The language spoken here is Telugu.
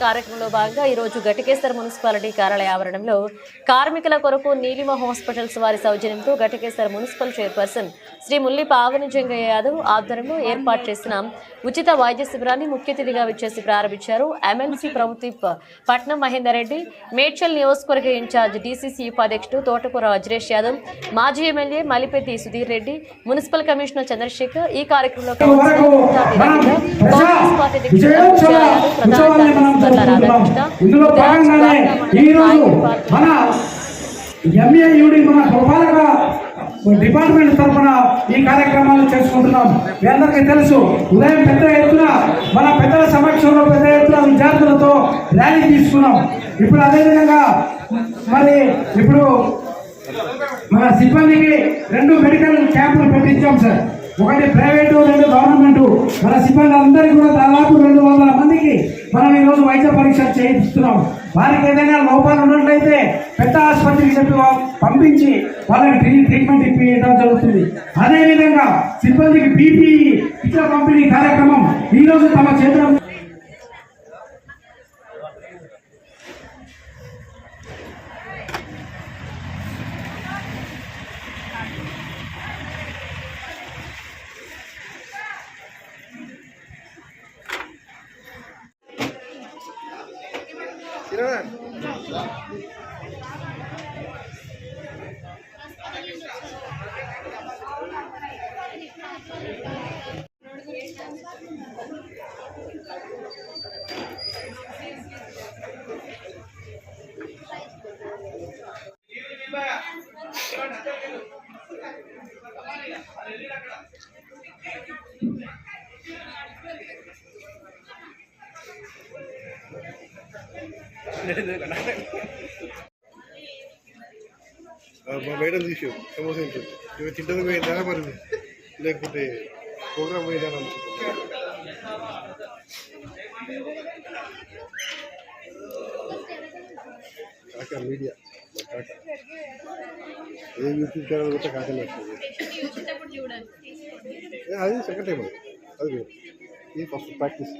కార్యక్రమంలో భాగంగా ఈ రోజు ఘటకేశ్వర మున్సిపాలిటీ కార్యాలయ ఆవరణంలో కార్మికుల కొరకు నీలిమ హాస్పిటల్స్ వారి సౌజన్యంతో ఘటకేశ్వర మున్సిపల్ చైర్పర్సన్ శ్రీ ముల్లి పావని జంగయ్య యాదవ్ ఆధ్వర్యంలో ఏర్పాటు చేసిన ఉచిత వైద్య శిబిరాన్ని ముఖ్య అతిథిగా విచ్చేసి ప్రారంభించారు. ఎమ్మెల్సీ ప్రభుత్వ పట్నం మహేందర్ రెడ్డి మేడ్చల్ నియోజకవర్గ ఇన్ఛార్జ్ డీసీసీ ఉపాధ్యక్షుడు తోటకూర వజ్రేష్ యాదవ్ మాజీ MLA Malipeddi Sudheer Reddy municipal commissioner Chandrasekhar ఈ కార్యక్రమంలో కాంగ్రెస్ పార్టీ అధ్యక్షుడు ప్రధాన రాధాకృష్ణ, ఇందులో భాగంగానే రాష్ట్ర ఈ రోజు నాయకులు మన ఎంఏయుడి మన పురపాలక డిపార్ట్మెంట్ తరఫున ఈ కార్యక్రమాలు చేసుకుంటున్నాం. మీ అందరికీ తెలుసు ఉదయం పెద్ద ఎత్తున మన పెద్దల సమక్షంలో పెద్ద ఎత్తున విద్యార్థులతో ర్యాలీ తీసుకున్నాం. ఇప్పుడు అదేవిధంగా మరి ఇప్పుడు మన సిబ్బందికి రెండు మెడికల్ క్యాంపులు పెట్టించాం సార్. ఒకటి ప్రైవేటు రెండు గవర్నమెంట్. మన సిబ్బంది అందరికీ కూడా దాదాపు రెండు వందల మందికి ఈరోజు పరీక్షలు చేయిస్తున్నాం. వారికి ఏదైనా లోపాలు ఉన్నట్లయితే పెద్ద ఆసుపత్రికి చెప్పి పంపించి వాళ్ళకి ట్రీట్మెంట్ ఇప్పించడం జరుగుతుంది. అదేవిధంగా సిబ్బందికి బీపీఈ ఇతర పంపిణీ కార్యక్రమం ఈరోజు తమ చేతుల మా మేడం తీసు సమోసా తింటుంది ఇవి తింటుంది పోయిందా మరి? లేకపోతే ప్రోగ్రామ్ పోయిందా అని అనుకుంటున్నా. కాకా మీడియా మా కాకా. ఏ యూట్యూబ్ ఛానల్ కూడా ఏ, అది సెకండ్ టైం అది. అది ఫస్ట్ ప్రాక్టీస్